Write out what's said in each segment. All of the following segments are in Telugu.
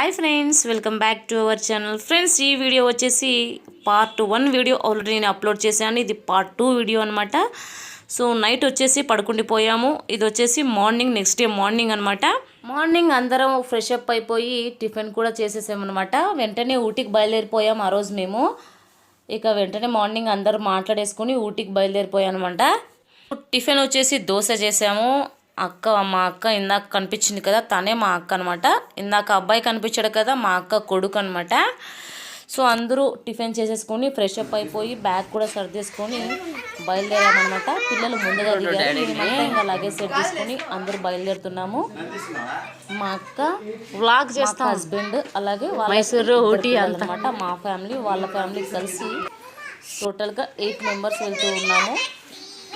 Hi friends welcome back to our channel friends ఈ వీడియో వచ్చేసి పార్ట్ వన్ వీడియో ఆల్రెడీ నేను అప్లోడ్ చేశాను. ఇది పార్ట్ టూ వీడియో అనమాట సో నైట్ వచ్చేసి పడుకుండిపోయాము ఇది వచ్చేసి మార్నింగ్ నెక్స్ట్ డే మార్నింగ్ అనమాట మార్నింగ్ అందరం ఫ్రెష్ అప్ అయిపోయి టిఫిన్ కూడా చేసేసామన్నమాట వెంటనే ఊటీకి బయలుదేరిపోయాం ఆ రోజు మేము. ఇక వెంటనే మార్నింగ్ అందరూ మాట్లాడేసుకుని ఊటీకి బయలుదేరిపోయానమాట టిఫిన్ వచ్చేసి దోశ చేసాము. అక్క మా అక్క ఇందాక కనిపించింది కదా తనే మా అక్క అనమాట ఇందాక అబ్బాయి కనిపించాడు కదా మా అక్క కొడుకు అనమాట సో అందరూ టిఫిన్ చేసేసుకొని ఫ్రెష్ అప్ అయిపోయి బ్యాగ్ కూడా సర్దేసుకొని బయలుదేరామన్నమాట. పిల్లలు ముందుగా దిగారు ఇంకా లగేజ్ సెట్ తీసుకొని అందరూ బయలుదేరుతున్నాము. మా అక్క వ్లాగ్ చేస్తాం. హస్బెండ్ అలాగే మైసూరు, ఊటీ. అన్నమాట. మా ఫ్యామిలీ వాళ్ళ ఫ్యామిలీ కలిసి టోటల్గా ఎయిట్ మెంబర్స్ వెళ్తూ ఉన్నాము.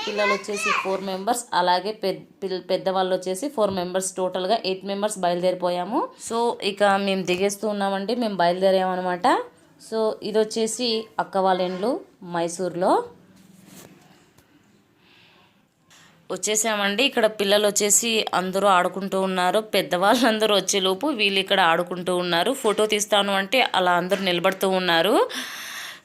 పిల్లలు వచ్చేసి ఫోర్ మెంబర్స్ అలాగే పెద్దవాళ్ళు వచ్చేసి ఫోర్ మెంబర్స్ టోటల్గా ఎయిట్ మెంబర్స్ బయలుదేరిపోయాము. సో ఇక మేము దిగేస్తూ ఉన్నామండి మేము బయలుదేరామన్నమాట. సో ఇది వచ్చేసి అక్క వాళ్ళ ఇండ్లు మైసూర్లో. వచ్చేసామండి ఇక్కడ పిల్లలు వచ్చేసి అందరూ ఆడుకుంటూ ఉన్నారు పెద్దవాళ్ళందరూ వచ్చేలోపు వీళ్ళు ఇక్కడ ఆడుకుంటూ ఉన్నారు. ఫోటో తీస్తాను అంటే అలా అందరూ నిలబడుతూ ఉన్నారు.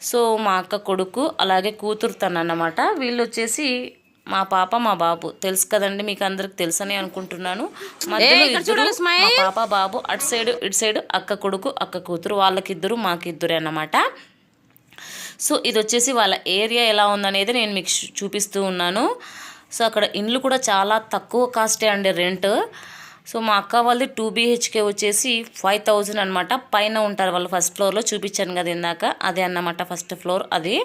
సో మా అక్క కొడుకు అలాగే కూతురు తను అన్నమాట వీళ్ళు వచ్చేసి మా పాప మా బాబు. తెలుసు కదండి మీకు అందరికి తెలుసని అనుకుంటున్నాను. మధ్యలో ఇద్దరు. మా పాప బాబు అటు సైడ్ ఇటు సైడ్ అక్క కొడుకు అక్క కూతురు వాళ్ళకిద్దరు మాకిద్దరు అన్నమాట. సో ఇది వచ్చేసి వాళ్ళ ఏరియా ఎలా ఉందనేది నేను మీకు చూపిస్తూ ఉన్నాను. సో అక్కడ ఇండ్లు కూడా చాలా తక్కువ కాస్టే అండి రెంట్. సో మా అక్క వాళ్ళది టూ బీహెచ్కే వచ్చేసి ఫైవ్ థౌజండ్ అనమాట పైన ఉంటారు వాళ్ళు ఫస్ట్ ఫ్లోర్లో చూపించాను కదా ఇందాక. అదే అన్నమాట ఫస్ట్ ఫ్లోర్ అది.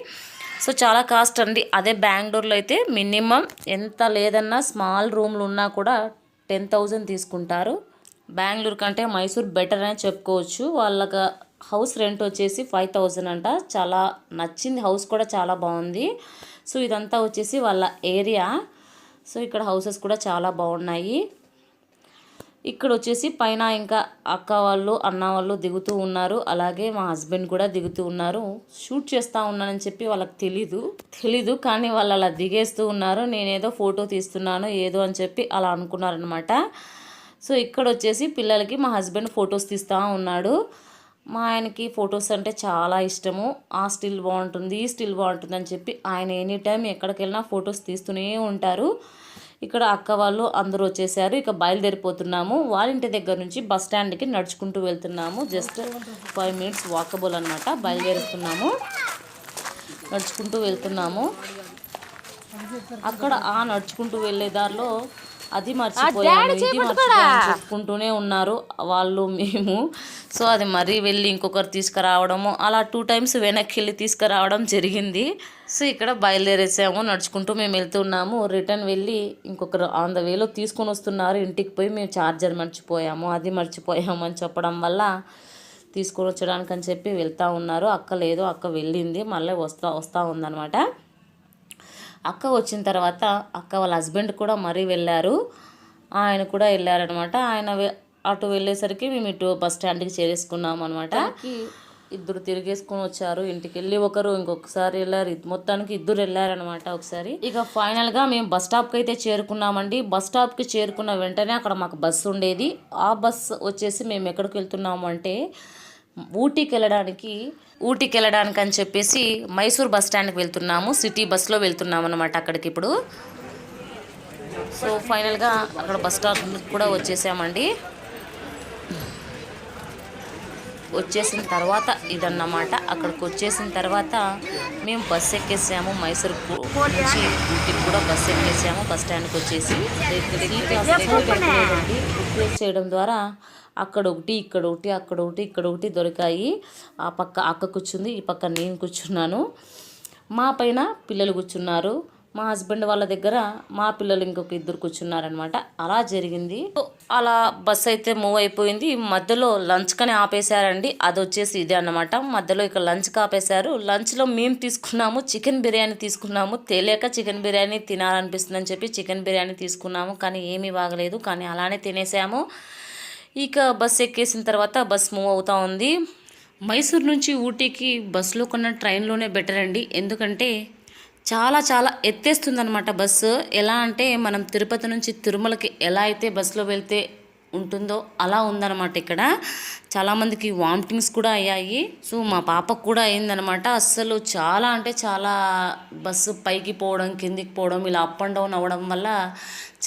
సో చాలా కాస్ట్ అండి. అదే బెంగళూరులో అయితే మినిమం ఎంత లేదన్నా స్మాల్ రూమ్లు ఉన్నా కూడా టెన్ థౌజండ్ తీసుకుంటారు. బెంగళూరు కంటే మైసూర్ బెటర్ అని చెప్పుకోవచ్చు. వాళ్ళకి హౌస్ రెంట్ వచ్చేసి ఫైవ్ థౌజండ్ అంట. చాలా నచ్చింది. హౌస్ కూడా చాలా బాగుంది. సో ఇదంతా వచ్చేసి వాళ్ళ ఏరియా. సో ఇక్కడ హౌసెస్ కూడా చాలా బాగున్నాయి. ఇక్కడ వచ్చేసి పైన ఇంకా అక్క వాళ్ళు అన్న వాళ్ళు దిగుతూ ఉన్నారు. అలాగే మా హస్బెండ్ కూడా దిగుతూ ఉన్నారు. షూట్ చేస్తూ ఉన్నానని చెప్పి వాళ్ళకి తెలీదు. తెలీదు కానీ వాళ్ళు అలా దిగేస్తూ ఉన్నారు. నేనేదో ఫోటో తీస్తున్నాను ఏదో అని చెప్పి అలా అనుకున్నారనమాట సో ఇక్కడ వచ్చేసి పిల్లలకి మా హస్బెండ్ ఫొటోస్ తీస్తూ ఉన్నాడు. మా ఆయనకి ఫొటోస్ అంటే చాలా ఇష్టము. ఆ స్టిల్ బాగుంటుంది ఈ స్టిల్ బాగుంటుంది అని చెప్పి ఆయన ఎనీ టైం ఎక్కడికి వెళ్ళినా ఫొటోస్ తీస్తూనే ఉంటారు. ఇక్కడ అక్క వాళ్ళు అందరూ వచ్చేసారు. ఇక బయలుదేరిపోతున్నాము. వాళ్ళ ఇంటి దగ్గర నుంచి బస్ స్టాండ్కి నడుచుకుంటూ వెళ్తున్నాము. జస్ట్ ఫైవ్ మినిట్స్ వాకబుల్ అనమాట బయలుదేరుతున్నాము. నడుచుకుంటూ వెళ్తున్నాము. అక్కడ ఆ నడుచుకుంటూ వెళ్ళే దారిలో అది మర్చిపోయాను. ఇది మర్చిపోయాను చెప్పుకుంటూనే ఉన్నారు వాళ్ళు మేము. సో అది మరీ వెళ్ళి ఇంకొకరు తీసుకురావడము అలా టూ టైమ్స్ వెనక్కి వెళ్ళి తీసుకురావడం జరిగింది. సో ఇక్కడ బయలుదేరేసాము నడుచుకుంటూ మేము వెళ్తున్నాము రిటర్న్ వెళ్ళి ఇంకొకరు ఆన్ ద వేలో తీసుకొని వస్తున్నారు. ఇంటికి పోయి మేము ఛార్జర్ మర్చిపోయాము. అది మర్చిపోయాము అని చెప్పడం వల్ల తీసుకొని వచ్చడానికి అని చెప్పి వెళ్తూ ఉన్నారు. అక్క లేదు అక్క వెళ్ళింది. మళ్ళీ వస్తా వస్తూ ఉందన్నమాట. అక్క వచ్చిన తర్వాత అక్క వాళ్ళ హస్బెండ్ కూడా మరీ వెళ్ళారు. ఆయన కూడా వెళ్ళారనమాట ఆయన అటు వెళ్ళేసరికి మేము ఇటు బస్ స్టాండ్కి చేరేసుకున్నాం అనమాట ఇద్దరు తిరిగేసుకొని వచ్చారు. ఇంటికి వెళ్ళి ఒకరు ఇంకొకసారి వెళ్ళారు. మొత్తానికి ఇద్దరు వెళ్ళారనమాట ఒకసారి. ఇక ఫైనల్గా మేము బస్ స్టాప్కి అయితే చేరుకున్నామండి. బస్ స్టాప్కి చేరుకున్న వెంటనే అక్కడ మాకు బస్సు ఉండేది. ఆ బస్ వచ్చేసి మేము ఎక్కడికి వెళ్తున్నాము అంటే ఊటీకి వెళ్ళడానికి ఊటీకి వెళ్ళడానికి అని చెప్పేసి మైసూర్ బస్ స్టాండ్కి వెళ్తున్నాము. సిటీ బస్లో వెళ్తున్నాము అనమాట అక్కడికి ఇప్పుడు. సో ఫైనల్గా అక్కడ బస్ స్టాప్ కూడా వచ్చేసామండి. వచ్చేసిన తర్వాత ఇదన్నమాట. అక్కడికి వచ్చేసిన తర్వాత మేము బస్ ఎక్కేసాము మైసూర్ నుంచి ఇంటికి కూడా బస్ ఎక్కేసాము. బస్ స్టాండ్కి వచ్చేసి చేయడం ద్వారా అక్కడ ఒకటి ఇక్కడ ఒకటి అక్కడ ఒకటి ఇక్కడ ఒకటి దొరికాయి. ఆ పక్క అక్క కూర్చుంది ఈ పక్క నేను కూర్చున్నాను. మా పైన పిల్లలు కూర్చున్నారు. మా హస్బెండ్ వాళ్ళ దగ్గర మా పిల్లలు ఇంకొక ఇద్దరు కూర్చున్నారనమాట అలా జరిగింది. సో అలా బస్ అయితే మూవ్ అయిపోయింది. మధ్యలో లంచ్ కని ఆపేశారండి. అది వచ్చేసి ఇదే అన్నమాట. మధ్యలో ఇక లంచ్కి ఆపేశారు లంచ్లో మేము తీసుకున్నాము. చికెన్ బిర్యానీ తీసుకున్నాము. తెలియక చికెన్ బిర్యానీ తినాలనిపిస్తుందని చెప్పి చికెన్ బిర్యానీ తీసుకున్నాము. కానీ ఏమీ బాగలేదు. కానీ అలానే తినేసాము. ఇక బస్ ఎక్కేసిన తర్వాత బస్ మూవ్ అవుతా ఉంది. మైసూర్ నుంచి ఊటీకి బస్సులో కన్నా ట్రైన్లోనే బెటర్ అండి ఎందుకంటే చాలా చాలా ఎత్తేస్తుందన్నమాట బస్సు ఎలా అంటే మనం తిరుపతి నుంచి తిరుమలకి ఎలా అయితే బస్సులో వెళ్తే ఉంటుందో అలా ఉందన్నమాట ఇక్కడ. చాలామందికి వామిటింగ్స్ కూడా అయ్యాయి. సో మా పాపకు కూడా అయిందనమాట అస్సలు చాలా అంటే చాలా బస్సు పైకి పోవడం కిందికి పోవడం ఇలా అప్ అండ్ డౌన్ అవ్వడం వల్ల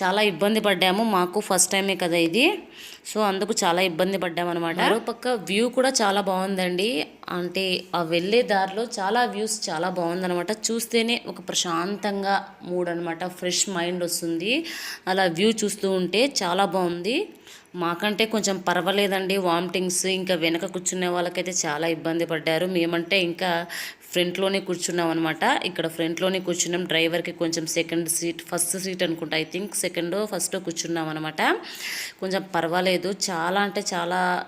చాలా ఇబ్బంది పడ్డాము. మాకు ఫస్ట్ టైమే కదా ఇది. సో అందుకు చాలా ఇబ్బంది పడ్డామన్నమాట. మరోపక్క వ్యూ కూడా చాలా బాగుందండి. అంటే ఆ వెళ్ళే దారిలో చాలా వ్యూస్ చాలా బాగుందనమాట చూస్తేనే ఒక ప్రశాంతంగా మూడ్ అనమాట ఫ్రెష్ మైండ్ వస్తుంది. అలా వ్యూ చూస్తూ ఉంటే చాలా బాగుంది. మాకంటే కొంచెం పర్వాలేదండి. వామిటింగ్స్ ఇంకా వెనక కూర్చునే వాళ్ళకైతే చాలా ఇబ్బంది పడ్డారు. మేమంటే ఇంకా ఫ్రంట్లోనే కూర్చున్నాం అనమాట ఇక్కడ ఫ్రంట్లోనే కూర్చున్నాం. డ్రైవర్కి కొంచెం సెకండ్ సీట్ ఫస్ట్ సీట్ అనుకుంటా. ఐ థింక్ సెకండ్ ఫస్ట్ కూర్చున్నాం అనమాట కొంచెం పర్వాలేదు. చాలా అంటే చాలా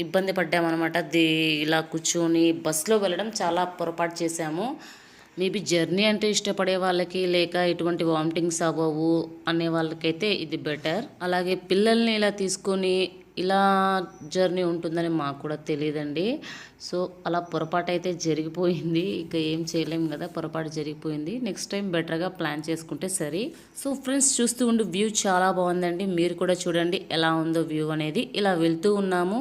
ఇబ్బంది పడ్డామన్నమాట ది ఇలా కూర్చొని బస్సులో వెళ్ళడం చాలా పొరపాటు చేశాము. మేబీ జర్నీ అంటే ఇష్టపడే వాళ్ళకి లేక ఎటువంటి వామిటింగ్స్ అవ్వవు అనే వాళ్ళకైతే ఇది బెటర్. అలాగే పిల్లల్ని ఇలా తీసుకొని ఇలా జర్నీ ఉంటుందని మాకు కూడా తెలియదండి. సో అలా పొరపాటు అయితే జరిగిపోయింది. ఇక ఏం చేయలేం కదా పొరపాటు జరిగిపోయింది. నెక్స్ట్ టైం బెటర్గా ప్లాన్ చేసుకుంటే సరే. సో ఫ్రెండ్స్ చూస్తూ ఉండి వ్యూ చాలా బాగుందండి. మీరు కూడా చూడండి ఎలా ఉందో వ్యూ అనేది. ఇలా వెళ్తూ ఉన్నాము.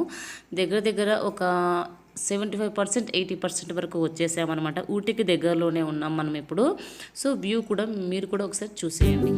దగ్గర దగ్గర ఒక seventy five percent eighty percent వరకు వచ్చేసామన్నమాట. ఊటీకి దగ్గరలోనే ఉన్నాం మనం ఇప్పుడు. సో వ్యూ కూడా మీరు కూడా ఒకసారి చూసేయండి.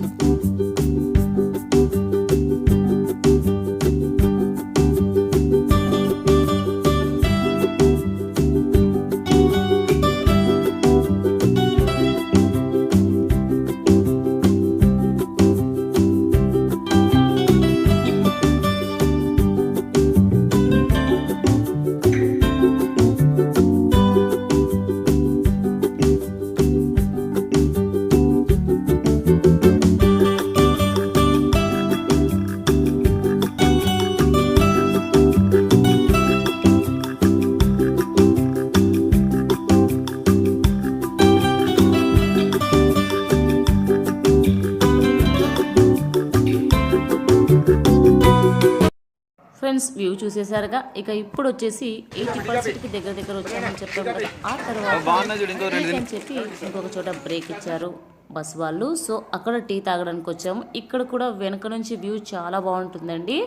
ఫ్రెండ్స్ వ్యూ చూసేసారుగా? ఇక ఇప్పుడు వచ్చేసి ఎయిటీ పర్సెంట్కి దగ్గర దగ్గర వచ్చామని చెప్పాం కదా. ఆ తర్వాత చెప్పి ఇంకొక చోట బ్రేక్ ఇచ్చారు బస్ వాళ్ళు. సో అక్కడ టీ తాగడానికి వచ్చాము. ఇక్కడ కూడా వెనక నుంచి వ్యూ చాలా బాగుంటుందండి.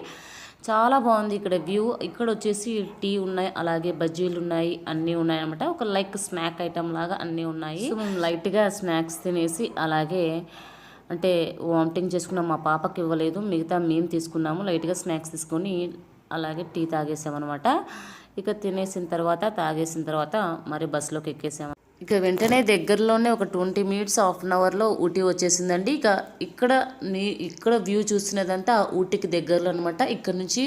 చాలా బాగుంది ఇక్కడ వ్యూ. ఇక్కడ వచ్చేసి టీ ఉన్నాయి అలాగే బజ్జీలు ఉన్నాయి అన్నీ ఉన్నాయి అనమాట ఒక లైక్ స్నాక్ ఐటమ్ లాగా అన్నీ ఉన్నాయి. సో మేము లైట్గా స్నాక్స్ తినేసి అలాగే అంటే వామిటింగ్ చేసుకున్నాం మా పాపకి ఇవ్వలేదు. మిగతా మేము తీసుకున్నాము. లైట్గా స్నాక్స్ తీసుకొని అలాగే టీ తాగేసామన్నమాట. ఇక తినేసిన తర్వాత తాగేసిన తర్వాత మరి బస్సులోకి ఎక్కేసాము ఇక వెంటనే దగ్గరలోనే ఒక ట్వంటీ మినిట్స్ హాఫ్ అన్ అవర్లో ఊటీ వచ్చేసిందండి. ఇక ఇక్కడ నీ ఇక్కడ వ్యూ చూసినదంతా ఊటీకి దగ్గరలో అనమాట ఇక్కడ నుంచి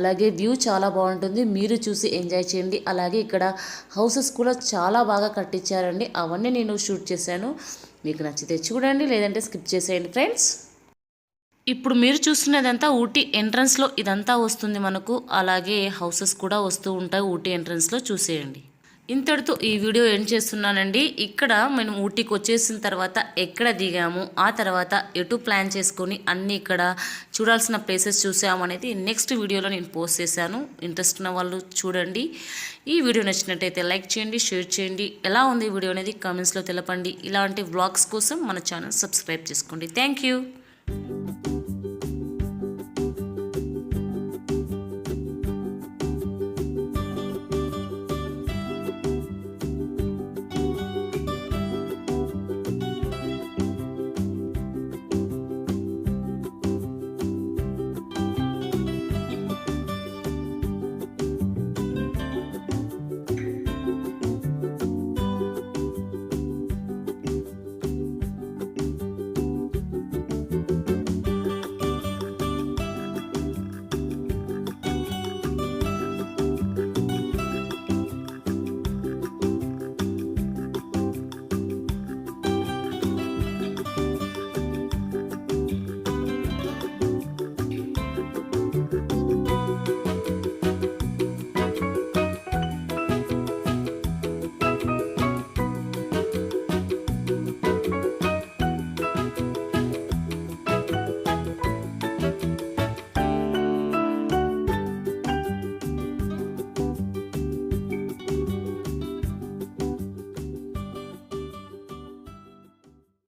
అలాగే వ్యూ చాలా బాగుంటుంది. మీరు చూసి ఎంజాయ్ చేయండి. అలాగే ఇక్కడ హౌసెస్ కూడా చాలా బాగా కట్టించారండి. అవన్నీ నేను షూట్ చేశాను. మీకు నచ్చితే చూడండి లేదంటే స్కిప్ చేసేయండి ఫ్రెండ్స్. ఇప్పుడు మీరు చూస్తున్నదంతా ఊటీ ఎంట్రన్స్లో ఇదంతా వస్తుంది మనకు. అలాగే హౌసెస్ కూడా వస్తూ ఉంటాయి ఊటీ ఎంట్రన్స్లో. చూసేయండి. ఇంతటితో ఈ వీడియో ఎండ్ చేస్తున్నానండి. ఇక్కడ మేము ఊటీకి వచ్చేసిన తర్వాత ఎక్కడ దిగాము ఆ తర్వాత ఎటు ప్లాన్ చేసుకొని అన్నీ ఇక్కడ చూడాల్సిన ప్లేసెస్ చూసాము అనేది నెక్స్ట్ వీడియోలో నేను పోస్ట్ చేశాను. ఇంట్రెస్ట్ ఉన్న వాళ్ళు చూడండి. ఈ వీడియో నచ్చినట్టయితే లైక్ చేయండి షేర్ చేయండి. ఎలా ఉంది ఈ వీడియో అనేది కామెంట్స్లో తెలపండి. ఇలాంటి వ్లాగ్స్ కోసం మన ఛానల్ సబ్స్క్రైబ్ చేసుకోండి. Thank you.